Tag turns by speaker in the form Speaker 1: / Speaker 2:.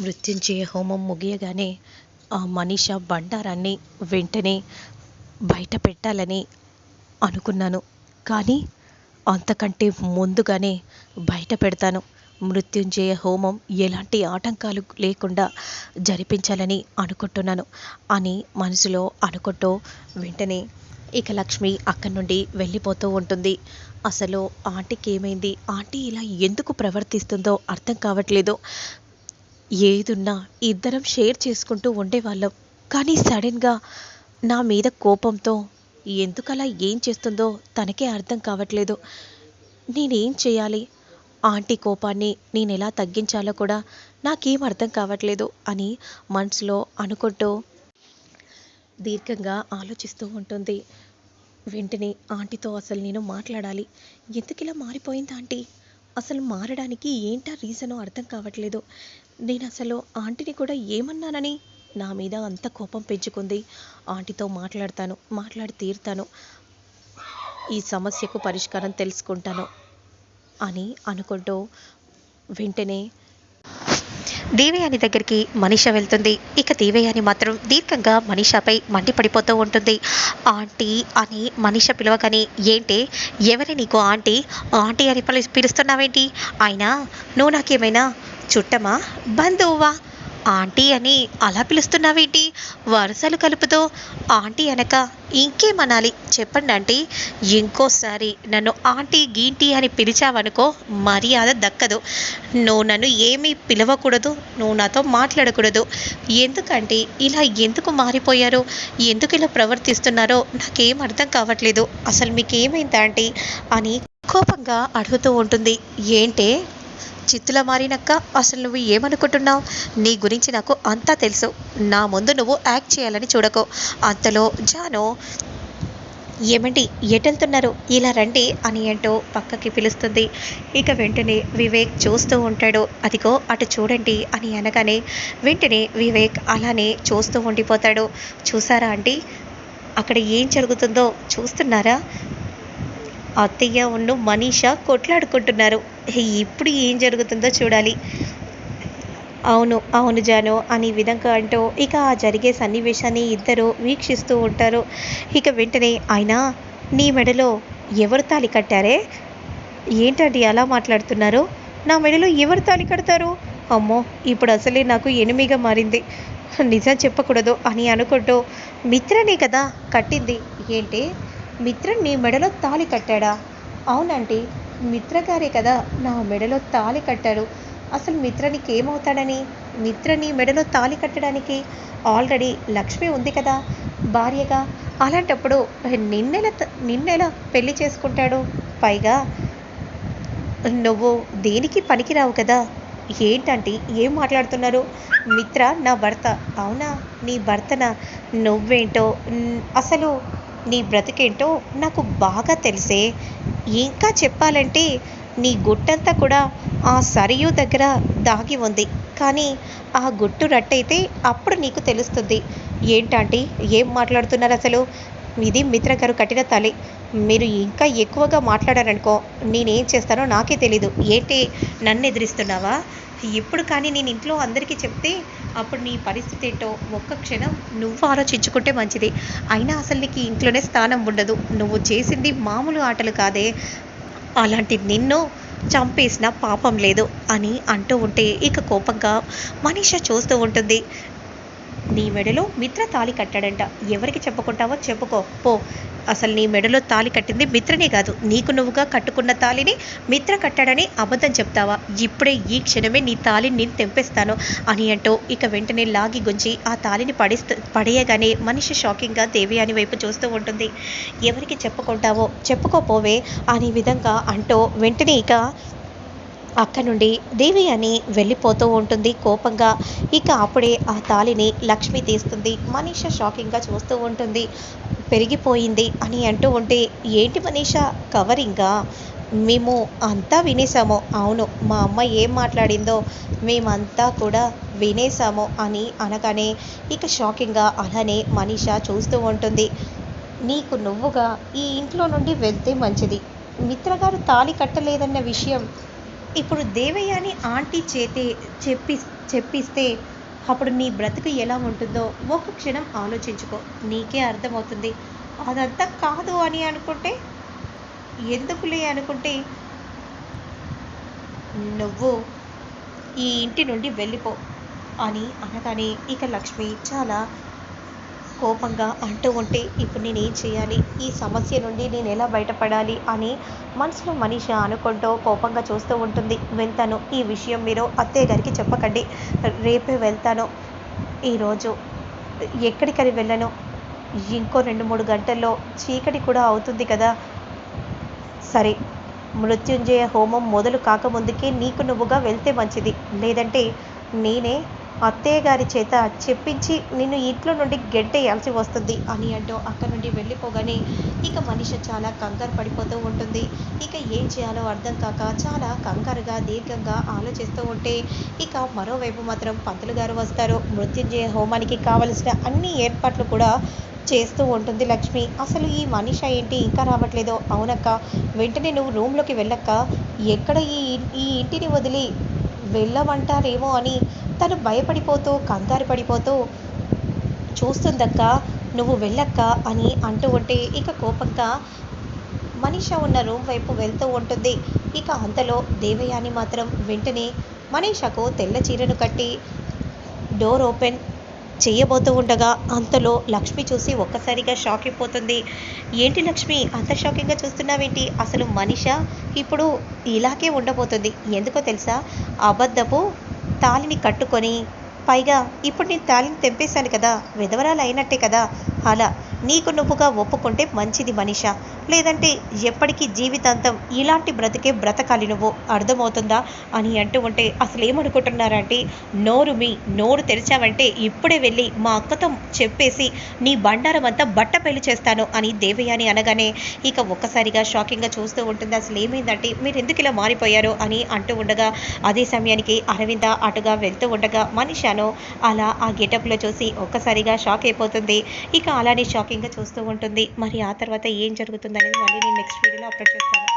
Speaker 1: మృత్యుంజయ హోమం ముగియగానే ఆ మనీష బండారాన్ని వెంటనే బయట పెట్టాలని అనుకున్నాను. కానీ అంతకంటే ముందుగానే బయట పెడతాను. మృత్యుంజయ హోమం ఎలాంటి ఆటంకాలు లేకుండా జరిపించాలని అనుకుంటున్నాను అని మనసులో అనుకుంటూ వెంటనే ఇక లక్ష్మి అక్కడి నుండి వెళ్ళిపోతూ ఉంటుంది. అసలు ఆంటీకి ఏమైంది? ఆంటీ ఇలా ఎందుకు ప్రవర్తిస్తుందో అర్థం కావట్లేదు. ఏదున్నా ఇద్దరం షేర్ చేసుకుంటూ ఉండేవాళ్ళం. కానీ సడన్గా నా మీద కోపంతో ఎందుకలా ఏం చేస్తుందో తనకే అర్థం కావట్లేదు. నేనేం చేయాలి? ఆంటీ కోపాన్ని నేను ఎలా తగ్గించాలో కూడా నాకేం అర్థం కావట్లేదు అని మనసులో అనుకుంటూ దీర్ఘంగా ఆలోచిస్తూ ఉంటుంది. వెంటనే ఆంటీతో అసలు నేను మాట్లాడాలి. ఎందుకు ఇలా మారిపోయింది ఆంటీ? అసలు మారడానికి ఏంటా రీజనో అర్థం కావట్లేదు. నేను అసలు ఆంటీని కూడా ఏమన్నానని? నా మీద అంత కోపం పెంచుకుంది. ఆంటీతో మాట్లాడతాను మాట్లాడి తీరుతాను. ఈ సమస్యకు పరిష్కారం తెలుసుకుంటాను అని అనుకుంటూ వెంటనే దేవయాని దగ్గరికి మనీష వెళ్తుంది. ఇక దేవయాని మాత్రం దీర్ఘంగా మనీషాపై మండిపడిపోతూ ఉంటుంది. ఆంటీ అని మనీష పిలవగానే ఏంటి? ఎవరి నీకు ఆంటీ? ఆంటీ అని పిలు పిలుస్తున్నావేంటి? అయినా నువ్వు నాకేమైనా చుట్టమా? బంధువువా ఆంటీ అని అలా పిలుస్తున్నావేంటి? వరుసలు కలుపుతో ఆంటీ అనక ఇంకేమనాలి? చెప్పండి ఆంటీ. ఇంకోసారి నన్ను ఆంటీ గీంటీ అని పిలిచావనుకో మర్యాద దక్కదు. నువ్వు నన్ను ఏమీ పిలవకూడదు. నువ్వు నాతో మాట్లాడకూడదు. ఎందుకంటే ఇలా ఎందుకు మారిపోయారో? ఎందుకు ఇలా ప్రవర్తిస్తున్నారో నాకేం అర్థం కావట్లేదు. అసలు మీకు ఏమైందా ఆంటీ? అని కోపంగా అడుగుతూ ఉంటుంది. ఏంటే? చిత్తుల మారినక్క అసలు నువ్వు ఏమనుకుంటున్నావు? నీ గురించి నాకు అంతా తెలుసు. నా ముందు నువ్వు యాక్ట్ చేయాలని చూడకు. అంతలో జాను ఏమండి ఎటెళ్తున్నారు? ఇలా రండి అని అంటూ పక్కకి పిలుస్తుంది. ఇక వెంటనే వివేక్ చూస్తూ ఉంటాడు. అదిగో అటు చూడండి అని అనగానే వెంటనే వివేక్ అలానే చూస్తూ ఉండిపోతాడు. చూసారా ఆంటీ అక్కడ ఏం జరుగుతుందో? చూస్తున్నారా? అత్తయ్య ఉన్ను మనీష కొట్లాడుకుంటున్నారు. ఇప్పుడు ఏం జరుగుతుందో చూడాలి. అవును అవును జాను అని విధంగా అంటూ ఇక ఆ జరిగే సన్నివేశాన్ని ఇద్దరు వీక్షిస్తూ ఉంటారు. ఇక వెంటనే ఆయన నీ మెడలో ఎవరు తాలి కట్టారే? ఏంటండి అలా మాట్లాడుతున్నారు? నా మెడలో ఎవరు తాలి కడతారు? అమ్మో ఇప్పుడు అసలే నాకు ఎనిమిగా మారింది. నిజం చెప్పకూడదు అని అనుకుంటూ మిత్రనే కదా కట్టింది. ఏంటి? మిత్ర నీ మెడలో తాళి కట్టాడా? అవునండి మిత్రగారే కదా? నా మెడలో తాళి కట్టాడు. అసలు మిత్రనికి ఏమవుతాడని? మిత్రని మెడలో తాళి కట్టడానికి ఆల్రెడీ లక్ష్మి ఉంది కదా? భార్యగా? అలాంటప్పుడు నిన్నెల నిన్నెలా పెళ్ళి చేసుకుంటాడు? పైగా నువ్వు దేనికి పనికిరావు కదా? ఏంటంటే? ఏం మాట్లాడుతున్నారు? మిత్ర నా భర్త. అవునా? నీ భర్తన? నువ్వేంటో? అసలు నీ బ్రతికేంటో నాకు బాగా తెలిసే ఇంకా చెప్పాలంటే నీ గుట్టంతా కూడా ఆ సరియు దగ్గర దాగి ఉంది. కానీ ఆ గుట్టు రట్టయితే అప్పుడు నీకు తెలుస్తుంది. ఏంటంటే ఏం మాట్లాడుతున్నారు అసలు? ఇది మిత్ర గారు కట్టిన తలి. మీరు ఇంకా ఎక్కువగా మాట్లాడారనుకో నేనేం చేస్తానో నాకే తెలీదు. ఏంటి? నన్ను ఎదిరిస్తున్నావా? ఇప్పుడు కానీ నేను ఇంట్లో అందరికీ చెప్తే అప్పుడు నీ పరిస్థితి ఏంటో ఒక్క క్షణం నువ్వు ఆలోచించుకుంటే మంచిది. అయినా అసలు నీకు ఇంట్లోనే స్థానం ఉండదు. నువ్వు చేసింది మామూలు ఆటలు కాదే. అలాంటి నిన్ను చంపేసిన పాపం లేదు అని అంటూ ఉంటే ఇక కోపంగా మనీష చూస్తూ ఉంటుంది. నీ మెడలో మిత్ర తాళి కట్టాడంట. ఎవరికి చెప్పుకుంటావో చెప్పుకో. పో. అసలు నీ మెడలో తాళి కట్టింది మిత్రనే కాదు. నీకు నువ్వుగా కట్టుకున్న తాళిని మిత్ర కట్టాడని అబద్ధం చెప్తావా? ఇప్పుడే ఈ క్షణమే నీ తాళిని నేను తెంపేస్తాను అని అంటూ ఇక వెంటనే లాగి గుంజి ఆ తాళిని పడేస్తూ పడేయగానే మనిషి షాకింగ్గా దేవి అని వైపు చూస్తూ ఉంటుంది. ఎవరికి చెప్పుకుంటావో చెప్పుకోపోవే అనే విధంగా అంటూ వెంటనే ఇక అక్క నుండి దేవి అని వెళ్ళిపోతూ ఉంటుంది కోపంగా. ఇక అప్పుడే ఆ తాళిని లక్ష్మి తీస్తుంది. మనీష షాకింగ్గా చూస్తూ ఉంటుంది. పెరిగిపోయింది అని అంటూ ఉంటే ఏంటి మనీష? కవరింగా? మేము అంతా వినేసాము అవును మా అమ్మ ఏం మాట్లాడిందో మేమంతా కూడా వినేసాము అని అనగానే ఇక షాకింగ్గా అలానే మనీష చూస్తూ ఉంటుంది. నీకు నువ్వుగా ఈ ఇంట్లో నుండి వెళ్తే మంచిది. మిత్రగారు తాళి కట్టలేదన్న విషయం ఇప్పుడు దేవయ్యని ఆంటీ చేతే చెప్పి చెప్పిస్తే అప్పుడు నీ బ్రతుకు ఎలా ఉంటుందో ఒక క్షణం ఆలోచించుకో. నీకే అర్థమవుతుంది. అదంతా కాదు అని అనుకుంటే ఎందుకులే అనుకుంటే? నువ్వు ఈ ఇంటి నుండి వెళ్ళిపో అని అనగానే ఇక లక్ష్మి చాలా కోపంగా అంటూ ఉంటే ఇప్పుడు నేను ఏం చేయాలి? ఈ సమస్య నుండి నేను ఎలా బయటపడాలి అని మనసులో మనిష అనుకుంటూ కోపంగా చూస్తూ ఉంటుంది. వెళ్తాను ఈ విషయం మీరు అత్తయ్య గారికి చెప్పకండి. రేపే వెళ్తాను. ఈరోజు ఎక్కడికని వెళ్ళను? ఇంకో రెండు మూడు గంటల్లో చీకటి కూడా అవుతుంది కదా? సరే మృత్యుంజయ హోమం మొదలు కాకముందుకే నీకు నువ్వుగా వెళ్తే మంచిది. లేదంటే నేనే అత్తయ్య గారి చేత చెప్పించి నిన్ను ఇంట్లో నుండి గెంటేయాల్సి వస్తుంది అని అంటూ అక్కడి నుండి వెళ్ళిపోగానే ఇక మనిషి చాలా కంగారు పడిపోతూ ఉంటుంది. ఇక ఏం చేయాలో అర్థం కాక చాలా కంగారుగా దీర్ఘంగా ఆలోచిస్తూ ఉంటే ఇక మరోవైపు మాత్రం పంతులు గారు వస్తారు. మృత్యుంజయ హోమానికి కావలసిన అన్ని ఏర్పాట్లు కూడా చేస్తూ ఉంటుంది లక్ష్మి. అసలు ఈ మనిష ఏంటి ఇంకా రావట్లేదో. అవునక్క వెంటనే నువ్వు రూమ్లోకి వెళ్ళక్క. ఎక్కడ ఈ ఈ ఇంటిని వదిలి వెళ్ళమంటారేమో అని తను భయపడిపోతూ కంగారు పడిపోతూ చూస్తుందక్క నువ్వు వెళ్ళక్క అని అంటూ ఉంటే ఇక కోపంగా మనిష ఉన్న రూమ్ వైపు వెళ్తూ ఉంటుంది. ఇక అంతలో దేవయాని మాత్రం వెంటనే మనీషకు తెల్ల చీరను కట్టి డోర్ ఓపెన్ చేయబోతూ ఉండగా అంతలో లక్ష్మి చూసి ఒక్కసారిగా షాక్ అయిపోతుంది. ఏంటి లక్ష్మి అంత షాకింగ్గా చూస్తున్నావేంటి? అసలు మనిష ఇప్పుడు ఇలాగే ఉండబోతుంది. ఎందుకో తెలుసా? అబద్ధపు తాలిని కట్టుకొని పైగా ఇప్పుడు నేను తాలిని తెంపేశాను కదా విధవరాలు అయినట్టే కదా అలా నీకు నువ్వుగా ఒప్పుకుంటే మంచిది మనిష. లేదంటే ఎప్పటికీ జీవితాంతం ఇలాంటి బ్రతికే బ్రతకాలి నువ్వు. అర్థమవుతుందా? అని అంటూ ఉంటే అసలు ఏమనుకుంటున్నారంటే నోరు మీ నోరు తెరిచావంటే ఇప్పుడే వెళ్ళి మా అక్కతో చెప్పేసి నీ బండారం అంతా బట్ట పెళ్ళి చేస్తాను అని దేవయాని అనగానే ఇక ఒక్కసారిగా షాకింగ్గా చూస్తూ ఉంటుంది. అసలు ఏమైందంటే మీరు ఎందుకు ఇలా మారిపోయారు అని అంటూ ఉండగా అదే సమయానికి అరవింద అటుగా వెళ్తూ ఉండగా మనిషాను అలా ఆ గెటప్లో చూసి ఒక్కసారిగా షాక్ అయిపోతుంది. ఇక అలానే షాకింగ్గా చూస్తూ ఉంటుంది. మరి ఆ తర్వాత ఏం జరుగుతుందనేది మళ్ళీ నేను నెక్స్ట్ వీడియోలో అప్లోడ్ చేస్తాను.